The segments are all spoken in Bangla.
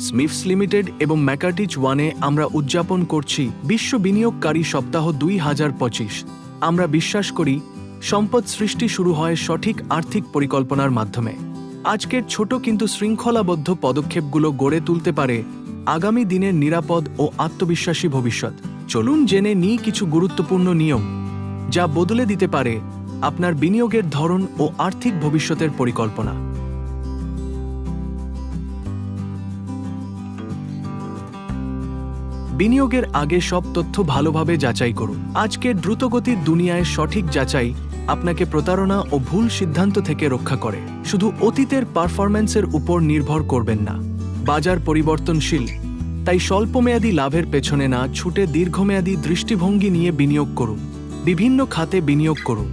স্মিফস লিমিটেড এবং ম্যাকার্টিচ ওয়ানে আমরা উদযাপন করছি বিশ্ব বিনিয়োগকারী সপ্তাহ দুই হাজার পঁচিশ। আমরা বিশ্বাস করি, সম্পদ সৃষ্টি শুরু হয় সঠিক আর্থিক পরিকল্পনার মাধ্যমে। আজকের ছোট কিন্তু শৃঙ্খলাবদ্ধ পদক্ষেপগুলো গড়ে তুলতে পারে আগামী দিনের নিরাপদ ও আত্মবিশ্বাসী ভবিষ্যৎ। চলুন জেনে নিই কিছু গুরুত্বপূর্ণ নিয়ম, যা বদলে দিতে পারে আপনার বিনিয়োগের ধরন ও আর্থিক ভবিষ্যতের পরিকল্পনা। বিনিয়োগের আগে সব তথ্য ভালোভাবে যাচাই করুন। আজকের দ্রুতগতির দুনিয়ায় সঠিক যাচাই আপনাকে প্রতারণা ও ভুল সিদ্ধান্ত থেকে রক্ষা করে। শুধু অতীতের পারফরম্যান্সের উপর নির্ভর করবেন না। বাজার পরিবর্তনশীল, তাই স্বল্পমেয়াদী লাভের পেছনে না ছুটে দীর্ঘমেয়াদী দৃষ্টিভঙ্গি নিয়ে বিনিয়োগ করুন। বিভিন্ন খাতে বিনিয়োগ করুন।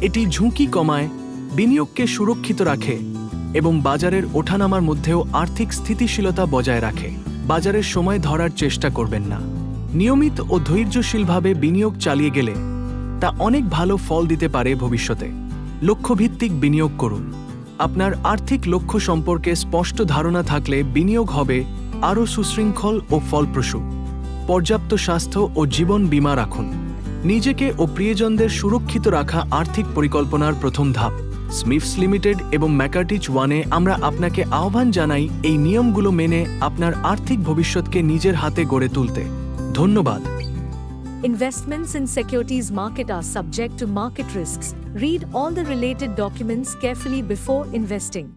এটি ঝুঁকি কমায়, বিনিয়োগকে সুরক্ষিত রাখে এবং বাজারের ওঠানামার মধ্যেও আর্থিক স্থিতিশীলতা বজায় রাখে। বাজারের সময় ধরার চেষ্টা করবেন না। নিয়মিত ও ধৈর্যশীলভাবে বিনিয়োগ চালিয়ে গেলে তা অনেক ভালো ফল দিতে পারে ভবিষ্যতে। লক্ষ্যভিত্তিক বিনিয়োগ করুন। আপনার আর্থিক লক্ষ্য সম্পর্কে স্পষ্ট ধারণা থাকলে বিনিয়োগ হবে আরও সুশৃঙ্খল ও ফলপ্রসূ। পর্যাপ্ত স্বাস্থ্য ও জীবন বীমা রাখুন। নিজেকে ও প্রিয়জনদের সুরক্ষিত রাখা আর্থিক পরিকল্পনার প্রথম ধাপ। স্মিফস লিমিটেড এবং ম্যাকার্টিচ ওয়ানে আমরা আপনাকে আহ্বান জানাই এই নিয়মগুলো মেনে আপনার আর্থিক ভবিষ্যৎকে নিজের হাতে গড়ে তুলতে ধন্যবাদ Investments in securities market are subject to market risks. Read all the related documents carefully before investing.